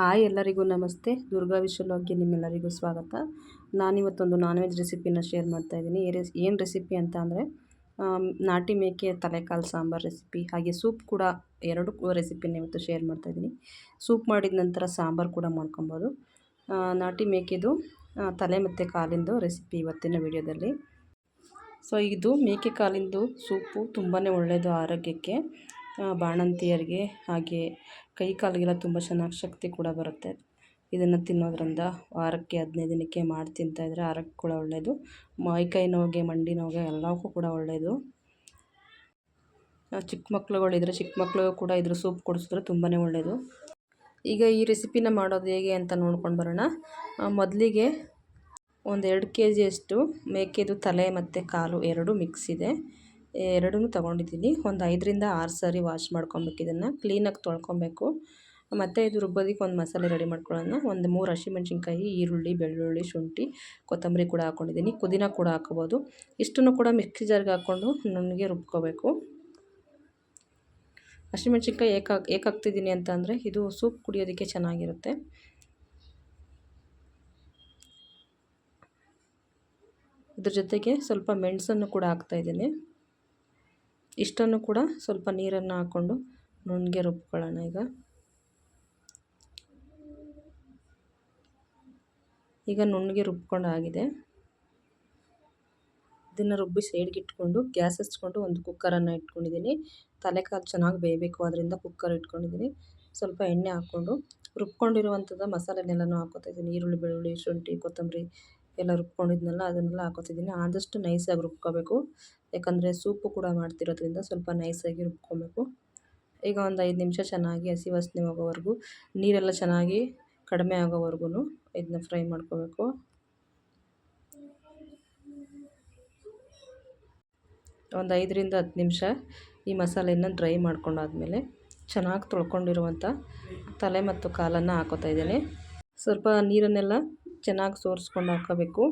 Hi ಎಲ್ಲರಿಗೂ ನಮಸ್ತೆ. ದುರ್ಗಾ ವಿಶ್ವಲಾಗ್ಗೆ ನಿಮ್ಮೆಲ್ಲರಿಗೂ ಸ್ವಾಗತ. ನಾನಿವತ್ತೊಂದು ನಾನ್ ವೆಜ್ ರೆಸಿಪಿನ ಶೇರ್ ಮಾಡ್ತಾಯಿದ್ದೀನಿ ಏನು ರೆಸಿಪಿ ಅಂತ ಅಂದರೆ ನಾಟಿ ಮೇಕೆ ತಲೆಕಾಲು ಸಾಂಬಾರು ರೆಸಿಪಿ. ಹಾಗೆ ಸೂಪ್ ಕೂಡ ಎರಡು ರೆಸಿಪಿನ ಇವತ್ತು ಶೇರ್ ಮಾಡ್ತಾಯಿದ್ದೀನಿ ಸೂಪ್ ಮಾಡಿದ ನಂತರ ಸಾಂಬಾರು ಕೂಡ ಮಾಡ್ಕೊಬೋದು. ನಾಟಿ ಮೇಕೆದು ತಲೆ ಮತ್ತು ಕಾಲಿಂದು ರೆಸಿಪಿ ಇವತ್ತಿನ ವಿಡಿಯೋದಲ್ಲಿ. ಸೊ, ಇದು ಮೇಕೆ ಕಾಲಿಂದು ಸೂಪು ತುಂಬಾ ಒಳ್ಳೆಯದು ಆರೋಗ್ಯಕ್ಕೆ. ಬಾಣಂತಿಯರಿಗೆ ಹಾಗೆ ಕೈ ಕಾಲಿಗೆಲ್ಲ ತುಂಬ ಚೆನ್ನಾಗಿ ಶಕ್ತಿ ಕೂಡ ಬರುತ್ತೆ. ಇದನ್ನು ತಿನ್ನೋದ್ರಿಂದ ವಾರಕ್ಕೆ ಹದಿನೈದು ದಿನಕ್ಕೆ ಮಾಡಿ ತಿಂತಾಯಿದ್ರೆ ಆರೋಗ್ಯ ಕೂಡ ಒಳ್ಳೆಯದು. ಮೈಕೈ ನೋವಿಗೆ, ಮಂಡಿ ನೋವಿಗೆ ಎಲ್ಲವಕ್ಕೂ ಕೂಡ ಒಳ್ಳೆಯದು. ಚಿಕ್ಕ ಮಕ್ಳುಗಳಿದ್ರೆ ಚಿಕ್ಕ ಮಕ್ಳಿಗೂ ಕೂಡ ಇದ್ರ ಸೂಪ್ ಕೊಡಿಸಿದ್ರೆ ತುಂಬಾ ಒಳ್ಳೆಯದು. ಈಗ ಈ ರೆಸಿಪಿನ ಮಾಡೋದು ಹೇಗೆ ಅಂತ ನೋಡ್ಕೊಂಡು ಬರೋಣ. ಮೊದಲಿಗೆ ಒಂದು ಎರಡು ಕೆ ಜಿಯಷ್ಟು ಮೇಕೆದು ತಲೆ ಮತ್ತು ಕಾಲು ಎರಡು ಮಿಕ್ಸ್ ಇದೆ. ಎರಡೂ ತೊಗೊಂಡಿದ್ದೀನಿ. ಒಂದು ಐದರಿಂದ ಆರು ಸಾರಿ ವಾಶ್ ಮಾಡ್ಕೊಬೇಕು ಇದನ್ನು. ಕ್ಲೀನಾಗಿ ತೊಳ್ಕೊಬೇಕು. ಮತ್ತು ಇದು ರುಬ್ಬೋದಕ್ಕೆ ಒಂದು ಮಸಾಲೆ ರೆಡಿ ಮಾಡ್ಕೊಳ್ಳೋಣ. ಒಂದು ಮೂರು ಹಸಿಮೆಣ್ಸಿನ್ಕಾಯಿ, ಈರುಳ್ಳಿ, ಬೆಳ್ಳುಳ್ಳಿ, ಶುಂಠಿ, ಕೊತ್ತಂಬರಿ ಕೂಡ ಹಾಕ್ಕೊಂಡಿದ್ದೀನಿ. ಪುದೀನ ಕೂಡ ಹಾಕೋಬೋದು. ಇಷ್ಟನ್ನು ಕೂಡ ಮಿಕ್ಸಿ ಜಾರ್ಗೆ ಹಾಕ್ಕೊಂಡು ನನಗೆ ರುಬ್ಕೋಬೇಕು. ಹಸಿಮೆಣ್ಸಿನ್ಕಾಯಿ ಏಕೆ ಏಕೆ ಹಾಕ್ತಿದ್ದೀನಿ ಅಂತ ಅಂದರೆ ಇದು ಸೂಪ್ ಕುಡಿಯೋದಕ್ಕೆ ಚೆನ್ನಾಗಿರುತ್ತೆ. ಇದ್ರ ಜೊತೆಗೆ ಸ್ವಲ್ಪ ಮೆಣಸನ್ನು ಕೂಡ ಹಾಕ್ತಾಯಿದ್ದೀನಿ ಇಷ್ಟನ್ನು ಕೂಡ ಸ್ವಲ್ಪ ನೀರನ್ನು ಹಾಕ್ಕೊಂಡು ನುಣ್ಣಗೆ ರುಬ್ಕೊಳ್ಳೋಣ ಈಗ. ಈಗ ನುಣ್ಣಗೆ ರುಬ್ಕೊಂಡು ಆಗಿದೆ ಇದನ್ನು ರುಬ್ಬಿ ಸೈಡ್ಗೆ ಇಟ್ಕೊಂಡು ಗ್ಯಾಸ್ ಹಚ್ಕೊಂಡು ಒಂದು ಕುಕ್ಕರನ್ನು ಇಟ್ಕೊಂಡಿದ್ದೀನಿ. ತಲೆಕಾಲು ಚೆನ್ನಾಗಿ ಬೇಯಬೇಕು, ಅದರಿಂದ ಕುಕ್ಕರ್ ಇಟ್ಕೊಂಡಿದ್ದೀನಿ. ಸ್ವಲ್ಪ ಎಣ್ಣೆ ಹಾಕ್ಕೊಂಡು ರುಬ್ಕೊಂಡಿರುವಂಥದ್ದು ಮಸಾಲೆನೆಲ್ಲನೂ ಹಾಕೋತಾ ಇದ್ದೀನಿ. ಈರುಳ್ಳಿ, ಬೆಳ್ಳುಳ್ಳಿ, ಶುಂಠಿ, ಕೊತ್ತಂಬರಿ ಎಲ್ಲ ರುಬ್ಕೊಂಡಿದ್ನಲ್ಲ, ಅದನ್ನೆಲ್ಲ ಹಾಕೋತಿದ್ದೀನಿ. ಆದಷ್ಟು ನೈಸಾಗಿ ರುಬ್ಕೋಬೇಕು. ಯಾಕಂದರೆ ಸೂಪು ಕೂಡ ಮಾಡ್ತಿರೋದ್ರಿಂದ ಸ್ವಲ್ಪ ನೈಸಾಗಿ ರುಬ್ಕೊಬೇಕು. ಈಗ ಒಂದು ಐದು ನಿಮಿಷ ಚೆನ್ನಾಗಿ ಹಸಿ ವಾಸನೆ ಹೋಗೋವರೆಗೂ ನೀರೆಲ್ಲ ಚೆನ್ನಾಗಿ ಕಡಿಮೆ ಆಗೋವರೆಗೂ ಇದನ್ನ ಫ್ರೈ ಮಾಡ್ಕೋಬೇಕು. ಒಂದು ಐದರಿಂದ ಹತ್ತು ನಿಮಿಷ ಈ ಮಸಾಲೆಯನ್ನು ಡ್ರೈ ಮಾಡ್ಕೊಂಡಾದ್ಮೇಲೆ ಚೆನ್ನಾಗಿ ತೊಳ್ಕೊಂಡಿರುವಂಥ ತಲೆ ಮತ್ತು ಕಾಲನ್ನು ಹಾಕೋತಾ ಇದ್ದೀನಿ. ಸ್ವಲ್ಪ ನೀರನ್ನೆಲ್ಲ ಚೆನ್ನಾಗಿ ಸೋರಿಸ್ಕೊಂಡು ಹಾಕೋಬೇಕು.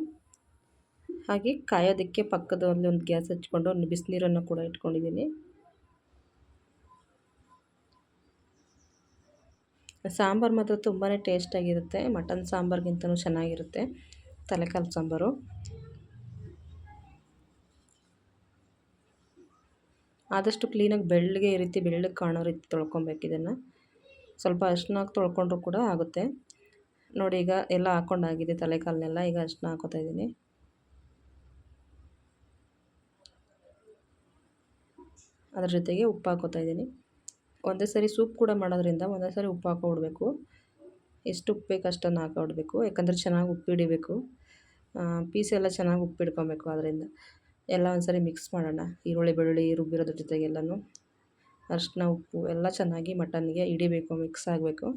ಹಾಗೆ ಕಾಯೋದಕ್ಕೆ ಪಕ್ಕದಲ್ಲಿ ಒಂದು ಗ್ಯಾಸ್ ಹಚ್ಕೊಂಡು ಒಂದು ಬಿಸಿನೀರನ್ನು ಕೂಡ ಇಟ್ಕೊಂಡಿದ್ದೀನಿ. ಸಾಂಬಾರು ಮಾತ್ರ ತುಂಬಾ ಟೇಸ್ಟಾಗಿರುತ್ತೆ. ಮಟನ್ ಸಾಂಬಾರಿಗಿಂತಲೂ ಚೆನ್ನಾಗಿರುತ್ತೆ. ತಲೆಕಾಲು ಸಾಂಬಾರು. ಆದಷ್ಟು ಕ್ಲೀನಾಗಿ ಬೆಳ್ಳಗೆ ಈ ರೀತಿ ಬೆಳ್ಳಗೆ ಕಾಣೋ ರೀತಿ ತೊಳ್ಕೊಬೇಕು ಇದನ್ನು. ಸ್ವಲ್ಪ ಅರ್ಶಿನಾಗಿ ತೊಳ್ಕೊಂಡ್ರೂ ಕೂಡ ಆಗುತ್ತೆ. ನೋಡಿ ಈಗ ಎಲ್ಲ ಹಾಕ್ಕೊಂಡಾಗಿದೆ ತಲೆಕಾಲನ್ನೆಲ್ಲ ಈಗ ಅರ್ಶಿನ ಹಾಕೋತಾ ಇದ್ದೀನಿ. ಅದ್ರ ಜೊತೆಗೆ ಉಪ್ಪು ಹಾಕೋತಾ ಇದ್ದೀನಿ. ಒಂದೇ ಸರಿ ಸೂಪ್ ಕೂಡ ಮಾಡೋದ್ರಿಂದ ಒಂದೇ ಸರಿ ಉಪ್ಪು ಹಾಕೊಬಿಡ್ಬೇಕು ಎಷ್ಟು ಉಪ್ಪು ಬೇಕು ಅಷ್ಟನ್ನು ಹಾಕೊಬಿಡ್ಬೇಕು ಯಾಕಂದರೆ ಚೆನ್ನಾಗಿ ಉಪ್ಪು ಹಿಡಿಬೇಕು. ಪೀಸ್ ಎಲ್ಲ ಚೆನ್ನಾಗಿ ಉಪ್ಪು ಹಿಡ್ಕೊಬೇಕು ಅದರಿಂದ ಎಲ್ಲ ಒಂದ್ಸರಿ ಮಿಕ್ಸ್ ಮಾಡೋಣ. ಈರುಳ್ಳಿ, ಬೆಳ್ಳುಳ್ಳಿ, ರುಬ್ಬಿರೋದ್ರ ಜೊತೆಗೆಲ್ಲನೂ. ಅರಿಶಿನ ಉಪ್ಪು ಎಲ್ಲ ಚೆನ್ನಾಗಿ ಮಟನ್ಗೆ ಹಿಡಿಬೇಕು ಮಿಕ್ಸ್ ಆಗಬೇಕು.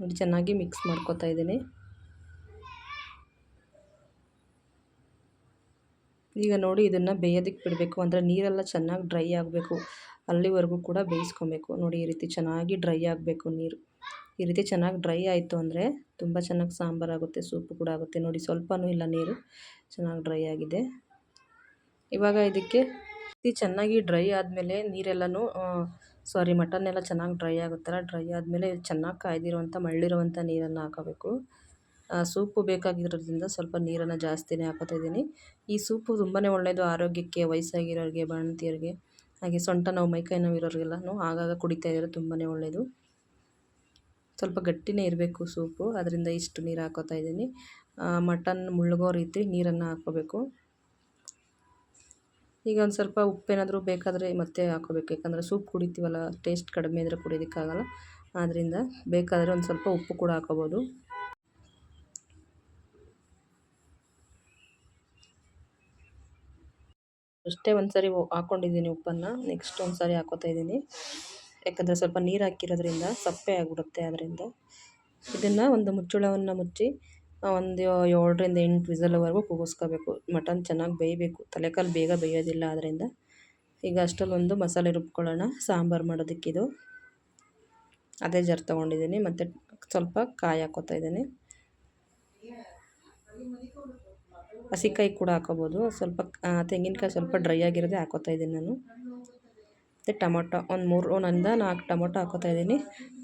ನೋಡಿ, ಚೆನ್ನಾಗಿ ಮಿಕ್ಸ್ ಮಾಡ್ಕೊತಾ ಇದ್ದೀನಿ. ಈಗ ನೋಡಿ, ಇದನ್ನು ಬೇಯೋದಕ್ಕೆ ಬಿಡಬೇಕು. ಅಂದರೆ ನೀರೆಲ್ಲ ಚೆನ್ನಾಗಿ ಡ್ರೈ ಆಗಬೇಕು. ಅಲ್ಲಿವರೆಗೂ ಕೂಡ ಬೇಯಿಸ್ಕೊಬೇಕು. ನೋಡಿ, ಈ ರೀತಿ ಚೆನ್ನಾಗಿ ಡ್ರೈ ಆಗಬೇಕು ನೀರು. ಈ ರೀತಿ ಚೆನ್ನಾಗಿ ಡ್ರೈ ಆಯಿತು ಅಂದರೆ ತುಂಬ ಚೆನ್ನಾಗಿ ಸಾಂಬಾರು ಆಗುತ್ತೆ, ಸೂಪು ಕೂಡ ಆಗುತ್ತೆ. ನೋಡಿ, ಸ್ವಲ್ಪನೂ ಇಲ್ಲ ನೀರು. ಚೆನ್ನಾಗಿ ಡ್ರೈ ಆಗಿದೆ. ಇವಾಗ ಇದಕ್ಕೆ ಚೆನ್ನಾಗಿ ಡ್ರೈ ಆದಮೇಲೆ ನೀರೆಲ್ಲನೂ ಸಾರಿ ಮಟನ್ ಎಲ್ಲ ಚೆನ್ನಾಗಿ ಡ್ರೈ ಆಗುತ್ತಲ್ಲ, ಡ್ರೈ ಆದಮೇಲೆ ಚೆನ್ನಾಗಿ ಕಾಯ್ದಿರುವಂಥ ಮಳ್ಳಿರುವಂಥ ನೀರನ್ನು ಹಾಕಬೇಕು. ಸೂಪು ಬೇಕಾಗಿರೋದ್ರಿಂದ ಸ್ವಲ್ಪ ನೀರನ್ನು ಜಾಸ್ತಿನೇ ಹಾಕೋತಾ ಇದ್ದೀನಿ. ಈ ಸೂಪು ತುಂಬಾ ಒಳ್ಳೆಯದು ಆರೋಗ್ಯಕ್ಕೆ, ವಯಸ್ಸಾಗಿರೋರಿಗೆ, ಬಾಣಂತಿಯರಿಗೆ, ಹಾಗೆ ಸೊಂಟ ನೋವು ಮೈಕೈ ನೋವು ಇರೋರಿಗೆಲ್ಲನೂ ಆಗಾಗ ಕುಡಿತಾ ಇದ್ದಾರೆ ತುಂಬಾ ಒಳ್ಳೆಯದು ಸ್ವಲ್ಪ ಗಟ್ಟಿನೇ ಇರಬೇಕು ಸೂಪು, ಅದರಿಂದ ಇಷ್ಟು ನೀರು ಹಾಕೋತಾ ಇದ್ದೀನಿ. ಮಟನ್ ಮುಳುಗೋ ರೀತಿ ನೀರನ್ನು ಹಾಕ್ಕೋಬೇಕು. ಈಗ ಒಂದು ಸ್ವಲ್ಪ ಉಪ್ಪೇನಾದರೂ ಬೇಕಾದರೆ ಮತ್ತೆ ಹಾಕೋಬೇಕು. ಯಾಕಂದರೆ ಸೂಪ್ ಕುಡಿತೀವಲ್ಲ ಟೇಸ್ಟ್ ಕಡಿಮೆ ಇದ್ದರೆ ಕುಡಿಯೋದಕ್ಕಾಗಲ್ಲ. ಆದ್ದರಿಂದ ಬೇಕಾದರೆ ಒಂದು ಸ್ವಲ್ಪ ಉಪ್ಪು ಕೂಡ ಹಾಕೋಬೋದು. ಅಷ್ಟೇ ಒಂದು ಸಾರಿ ಹಾಕ್ಕೊಂಡಿದ್ದೀನಿ ಉಪ್ಪನ್ನು. ನೆಕ್ಸ್ಟ್ ಒಂದು ಸಾರಿ ಹಾಕೋತಾ ಇದ್ದೀನಿ. ಯಾಕಂದರೆ ಸ್ವಲ್ಪ ನೀರು ಹಾಕಿರೋದ್ರಿಂದ ಸಪ್ಪೆ ಆಗಿಬಿಡುತ್ತೆ ಅದರಿಂದ ಇದನ್ನು ಒಂದು ಮುಚ್ಚಳವನ್ನು ಮುಚ್ಚಿ ಒಂದು ಏಳರಿಂದ ಎಂಟು ವಿಸಲ್ವರೆಗೂ ಕೂಗಿಸ್ಕೋಬೇಕು. ಮಟನ್ ಚೆನ್ನಾಗಿ ಬೇಯಬೇಕು. ತಲೆಕಾಲು ಬೇಗ ಬೇಯೋದಿಲ್ಲ ಆದ್ದರಿಂದ ಈಗ ಅಷ್ಟರಲ್ಲೊಂದು ಮಸಾಲೆ ರುಬ್ಕೊಳ್ಳೋಣ. ಸಾಂಬಾರು ಮಾಡೋದಕ್ಕಿದು. ಅದೇ ಜರ್ ತೊಗೊಂಡಿದ್ದೀನಿ. ಮತ್ತು ಸ್ವಲ್ಪ ಕಾಯಿ ಹಾಕೋತಾ ಇದ್ದೀನಿ. ಹಸಿಕಾಯಿ ಕೂಡ ಹಾಕೋಬೋದು. ಸ್ವಲ್ಪ ತೆಂಗಿನಕಾಯಿ ಸ್ವಲ್ಪ ಡ್ರೈ ಆಗಿರೋದೇ ಹಾಕೋತಾ ಇದ್ದೀನಿ ನಾನು. ಮತ್ತು ಟೊಮೊಟೊ ಒಂದು ಮೂರು, ಒಂದೊಂದ ನಾಲ್ಕು ಟೊಮೊಟೊ ಹಾಕೋತಾ ಇದ್ದೀನಿ.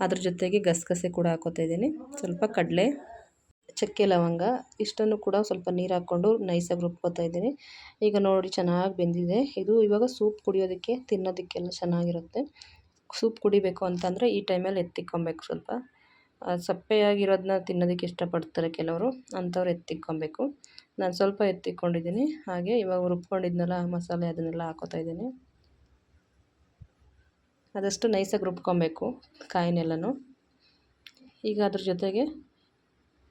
ಅದ್ರ ಜೊತೆಗೆ ಗಸಗಸೆ ಕೂಡ ಹಾಕೋತಾ ಇದ್ದೀನಿ. ಸ್ವಲ್ಪ ಕಡಲೆ ಚಕ್ಕೆ ಲವಂಗ, ಇಷ್ಟನ್ನು ಕೂಡ ಸ್ವಲ್ಪ ನೀರು ಹಾಕ್ಕೊಂಡು ನೈಸಾಗಿ ರುಬ್ಕೋತಾ ಇದ್ದೀನಿ. ಈಗ ನೋಡಿ ಚೆನ್ನಾಗಿ ಬೆಂದಿದೆ. ಇದು ಇವಾಗ ಸೂಪ್ ಕುಡಿಯೋದಕ್ಕೆ, ತಿನ್ನೋದಕ್ಕೆಲ್ಲ ಚೆನ್ನಾಗಿರುತ್ತೆ. ಸೂಪ್ ಕುಡಿಬೇಕು ಅಂತಂದರೆ ಈ ಟೈಮಲ್ಲಿ ಎತ್ತಿಕ್ಕೊಬೇಕು ಸ್ವಲ್ಪ. ಸಪ್ಪೆಯಾಗಿರೋದನ್ನ ತಿನ್ನೋದಕ್ಕೆ ಇಷ್ಟಪಡ್ತಾರೆ ಕೆಲವರು, ಅಂಥವ್ರು ಎತ್ತಿಕ್ಕೊಬೇಕು. ನಾನು ಸ್ವಲ್ಪ ಎತ್ತಿಕ್ಕೊಂಡಿದ್ದೀನಿ ಹಾಗೆ ಇವಾಗ ರುಬ್ಕೊಂಡಿದ್ನಲ್ಲ ಮಸಾಲೆ ಅದನ್ನೆಲ್ಲ ಹಾಕೋತಾ ಇದ್ದೀನಿ. ಆದಷ್ಟು ನೈಸಾಗಿ ರುಬ್ಕೊಬೇಕು ಕಾಯಿನೆಲ್ಲನೂ. ಈಗ ಅದ್ರ ಜೊತೆಗೆ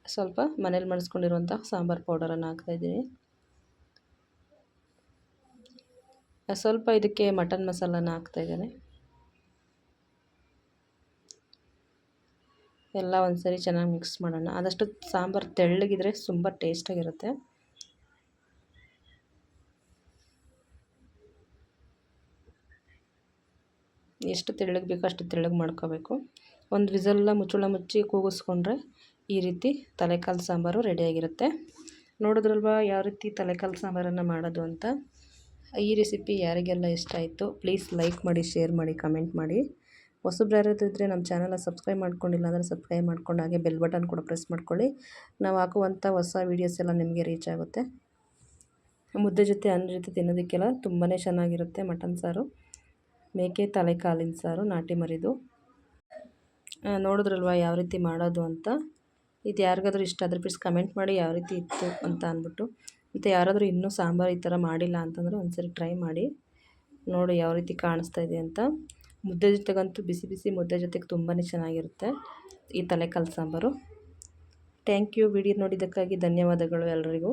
ಸ್ವಲ್ಪ ಮನೇಲಿ ಮಾಡಿಸ್ಕೊಂಡಿರುವಂಥ ಸಾಂಬಾರು ಪೌಡರನ್ನು ಹಾಕ್ತಾಯಿದ್ದೀನಿ ಸ್ವಲ್ಪ ಇದಕ್ಕೆ ಮಟನ್ ಮಸಾಲನ ಹಾಕ್ತಾಯಿದ್ದೇನೆ ಎಲ್ಲ ಒಂದು ಸರಿ ಚೆನ್ನಾಗಿ ಮಿಕ್ಸ್ ಮಾಡೋಣ. ಆದಷ್ಟು ಸಾಂಬಾರು ತೆಳ್ಳಗಿದ್ರೆ ತುಂಬ ಟೇಸ್ಟಾಗಿರುತ್ತೆ. ಎಷ್ಟು ತೆಳ್ಳಗೆ ಬೇಕೋ ಅಷ್ಟು ತೆಳ್ಳಗೆ ಮಾಡ್ಕೋಬೇಕು. ಒಂದು ವಿಸಲ್ಲ ಮುಚ್ಚಳ ಮುಚ್ಚಿ ಕೂಗಿಸ್ಕೊಂಡ್ರೆ ಈ ರೀತಿ ತಲೆಕಾಲು ಸಾಂಬಾರು ರೆಡಿಯಾಗಿರುತ್ತೆ. ನೋಡಿದ್ರಲ್ವ ಯಾವ ರೀತಿ ತಲೆಕಾಲು ಸಾಂಬಾರನ್ನು ಮಾಡೋದು ಅಂತ? ಈ ರೆಸಿಪಿ ಯಾರಿಗೆಲ್ಲ ಇಷ್ಟ ಆಯಿತು, ಪ್ಲೀಸ್ ಲೈಕ್ ಮಾಡಿ, ಶೇರ್ ಮಾಡಿ, ಕಮೆಂಟ್ ಮಾಡಿ. ಹೊಸಬ್ರು ಯಾರಾದ್ರೂ ನಮ್ಮ ಚಾನಲ್ನ ಸಬ್ಸ್ಕ್ರೈಬ್ ಮಾಡ್ಕೊಂಡಿಲ್ಲ ಅಂದರೆ ಸಬ್ಸ್ಕ್ರೈಬ್ ಮಾಡ್ಕೊಂಡು ಹಾಗೆ ಬೆಲ್ ಬಟನ್ ಕೂಡ ಪ್ರೆಸ್ ಮಾಡ್ಕೊಳ್ಳಿ. ನಾವು ಹಾಕುವಂಥ ಹೊಸ ವೀಡಿಯೋಸ್ ಎಲ್ಲ ನಿಮಗೆ ರೀಚ್ ಆಗುತ್ತೆ. ಮುದ್ದೆ ಜೊತೆ ಅನ್ನ ಜೊತೆ ತಿನ್ನೋದಕ್ಕೆಲ್ಲ ತುಂಬಾ ಚೆನ್ನಾಗಿರುತ್ತೆ ಮಟನ್ ಸಾರು. ಮೇಕೆ ತಲೆ ಕಾಲಿನ ಸಾರು, ನಾಟಿ ಮರಿದು. ನೋಡಿದ್ರಲ್ವ ಯಾವ ರೀತಿ ಮಾಡೋದು ಅಂತ? ಇದು ಯಾರಿಗಾದ್ರೂ ಇಷ್ಟ ಆದರೆ ಪ್ಲೀಸ್ ಕಮೆಂಟ್ ಮಾಡಿ ಯಾವ ರೀತಿ ಇತ್ತು ಅಂತ ಅಂದ್ಬಿಟ್ಟು. ಮತ್ತು ಯಾರಾದರೂ ಇನ್ನೂ ಸಾಂಬಾರು ಈ ಥರ ಮಾಡಿಲ್ಲ ಅಂತಂದರೆ ಒಂದ್ಸರಿ ಟ್ರೈ ಮಾಡಿ. ನೋಡಿ ಯಾವ ರೀತಿ ಕಾಣಿಸ್ತಾ ಇದೆ ಅಂತ. ಮುದ್ದೆ ಜೊತೆಗಂತೂ ಬಿಸಿ ಬಿಸಿ ಮುದ್ದೆ ಜೊತೆಗೆ ತುಂಬಾ ಚೆನ್ನಾಗಿರುತ್ತೆ ಈ ತಲೆಕಾಲು ಸಾಂಬಾರು. ಥ್ಯಾಂಕ್ ಯು ವಿಡಿಯೋ ನೋಡಿದ್ದಕ್ಕಾಗಿ ಧನ್ಯವಾದಗಳು ಎಲ್ಲರಿಗೂ